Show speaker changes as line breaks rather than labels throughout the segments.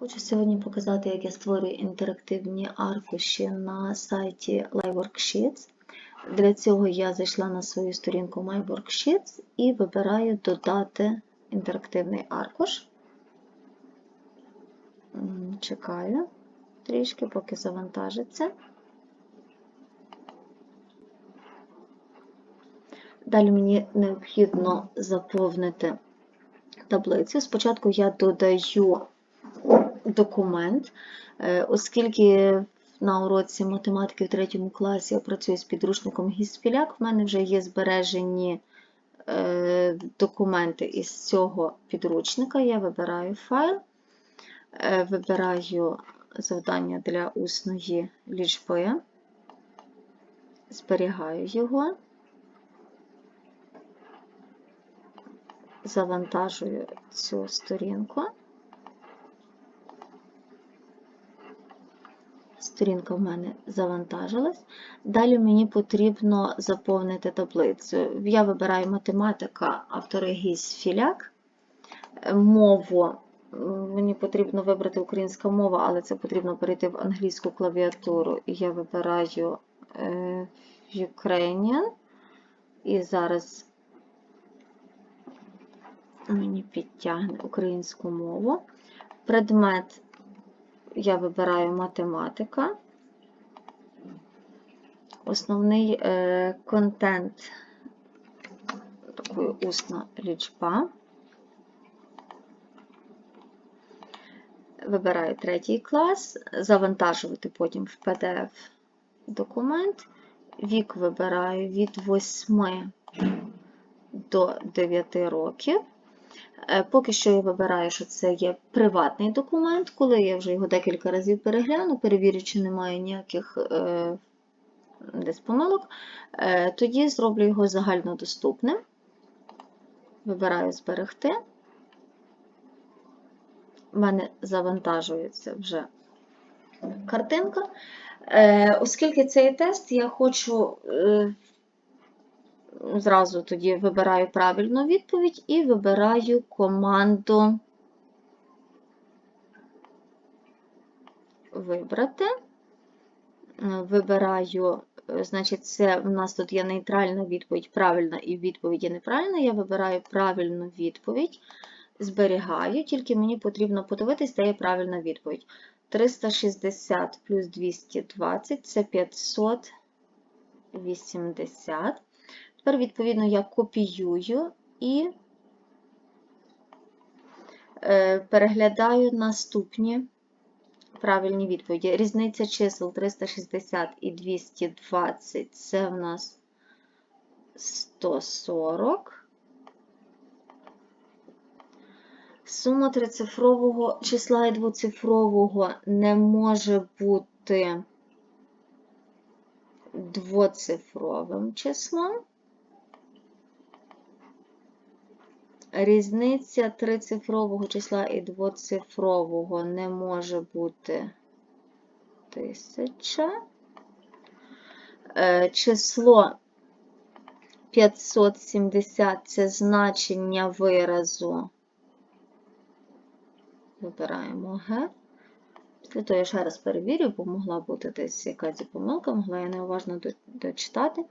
Хочу сьогодні показати, як я створюю інтерактивні аркуші на сайті LiveWorksheets. Для цього я зайшла на свою сторінку MyWorksheets і вибираю додати інтерактивний аркуш. Чекаю трішки, поки завантажиться. Далі мені необхідно заповнити таблицю. Спочатку я додаю документ, Е, оскільки на уроці математики в третьому класі я працюю з підручником Гіспіляк, в мене вже є збережені е, документи із цього підручника. Я вибираю файл, е, вибираю завдання для усної лічби, зберігаю його. Завантажую цю сторінку. Сторінка в мене завантажилась. Далі мені потрібно заповнити таблицю. Я вибираю математика, автори Гіс Філяк. Мову. Мені потрібно вибрати українська мова, але це потрібно перейти в англійську клавіатуру. Я вибираю е, Ukrainian. І зараз мені підтягне українську мову. Предмет я вибираю математика. Основний е, контент такою усна лічба. Вибираю третій клас, завантажувати потім в PDF документ. Вік вибираю від 8 до 9 років. Е, Поки що я вибираю, що це є приватний документ. Коли я вже його декілька разів перегляну, перевірю, чи немає ніяких е, десь помилок, е, тоді зроблю його загальнодоступним. Вибираю зберегти. У мене завантажується вже картинка. Оскільки цей тест, я хочу зразу тоді вибираю правильну відповідь і вибираю команду вибрати. Вибираю, значить, це в нас тут є нейтральна відповідь, правильна і відповідь є неправильна. Я вибираю правильну відповідь, зберігаю, тільки мені потрібно подивитись, де є правильна відповідь. 360 плюс 220 це 580. Тепер, відповідно, я копіюю і е, переглядаю наступні правильні відповіді. Різниця чисел 360 і 220 це в нас 140. Сума трицифрового числа і двоцифрового не може бути двоцифровим числом. Різниця трицифрового числа і двоцифрового не може бути тисяча. Е, Число 570 це значення виразу. Вибираємо Г. Після того я ще раз перевірю, бо могла бути десь якась помилка, могла я неуважно дочитати.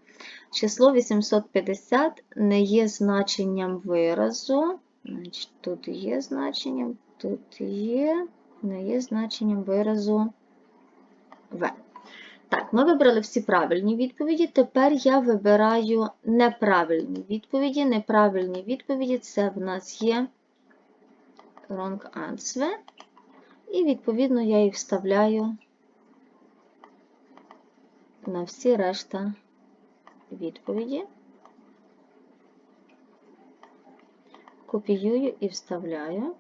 Число 850 не є значенням виразу. Значить, Тут є значенням, тут є, не є значенням виразу В. Так, ми вибрали всі правильні відповіді. Тепер я вибираю неправильні відповіді. Неправильні відповіді це в нас є wrong answer. І, відповідно, я їх вставляю на всі решта відповіді. Копіюю і вставляю.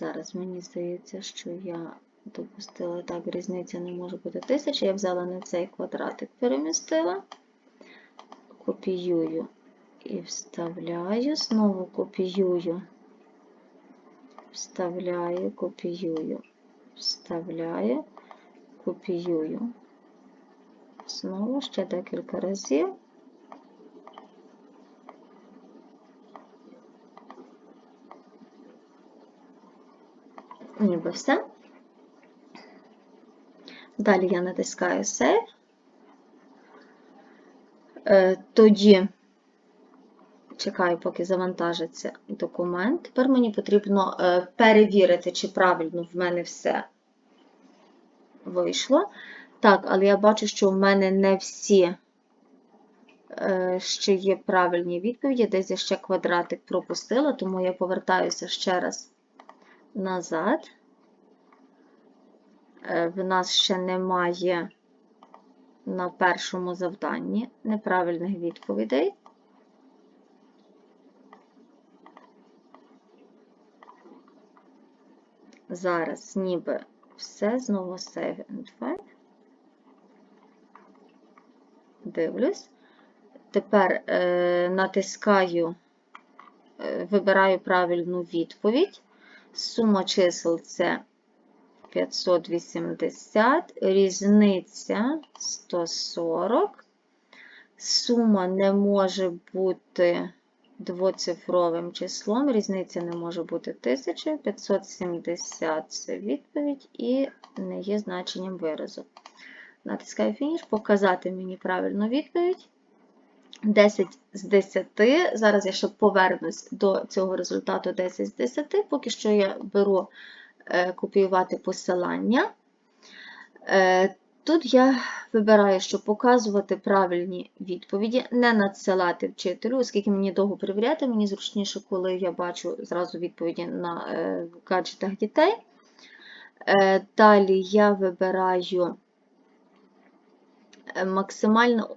Зараз мені здається, що я допустила так, різниця не може бути 1000. Я взяла не цей квадратик, перемістила, копіюю і вставляю, знову копіюю, вставляю, копіюю, вставляю, копіюю. Знову ще декілька разів. Ніби все. Далі я натискаю Save. Е, Тоді чекаю, поки завантажиться документ. Тепер мені потрібно е, перевірити, чи правильно в мене все вийшло. Так, але я бачу, що в мене не всі е, ще є правильні відповіді. Десь я ще квадратик пропустила, тому я повертаюся ще раз назад. Е, В нас ще немає на першому завданні неправильних відповідей. Зараз ніби все, знову save and file. Дивлюсь. Тепер е, натискаю, е, вибираю правильну відповідь. Сума чисел це 580, різниця 140. Сума не може бути двоцифровим числом, різниця не може бути 1000, 570 це відповідь і не є значенням виразу. Натискаю фініш, показати мені правильну відповідь. 10 з 10. Зараз я ще повернусь до цього результату 10 з 10. Поки що я беру е, копіювати посилання. Е, Тут я вибираю, що показувати правильні відповіді, не надсилати вчителю, оскільки мені довго перевіряти, мені зручніше, коли я бачу зразу відповіді на е, гаджетах дітей. Далі я вибираю максимально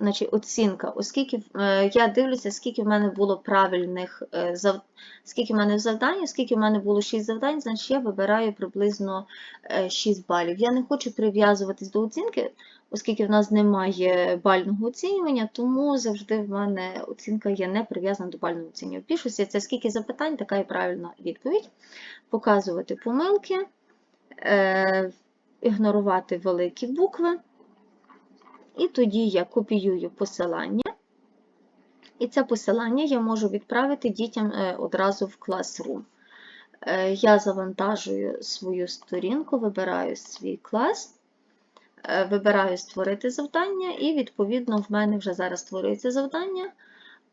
значить, оцінка, оскільки е, я дивлюся, скільки в мене було правильних е, зав... скільки в мене в завданні, скільки в мене було 6 завдань, значить я вибираю приблизно е, 6 балів. Я не хочу прив'язуватись до оцінки, оскільки в нас немає бального оцінювання, тому завжди в мене оцінка є не прив'язана до бального оцінювання. В більшості це скільки запитань, така і правильна відповідь. Показувати помилки, е, ігнорувати великі букви. І тоді я копіюю посилання, і це посилання я можу відправити дітям е, одразу в Classroom. Е, Я завантажую свою сторінку, вибираю свій клас, е, вибираю створити завдання, і, відповідно, в мене вже зараз створюється завдання.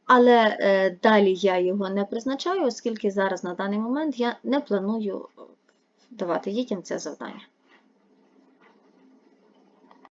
Але далі я його не призначаю, оскільки зараз на даний момент я не планую давати дітям це завдання.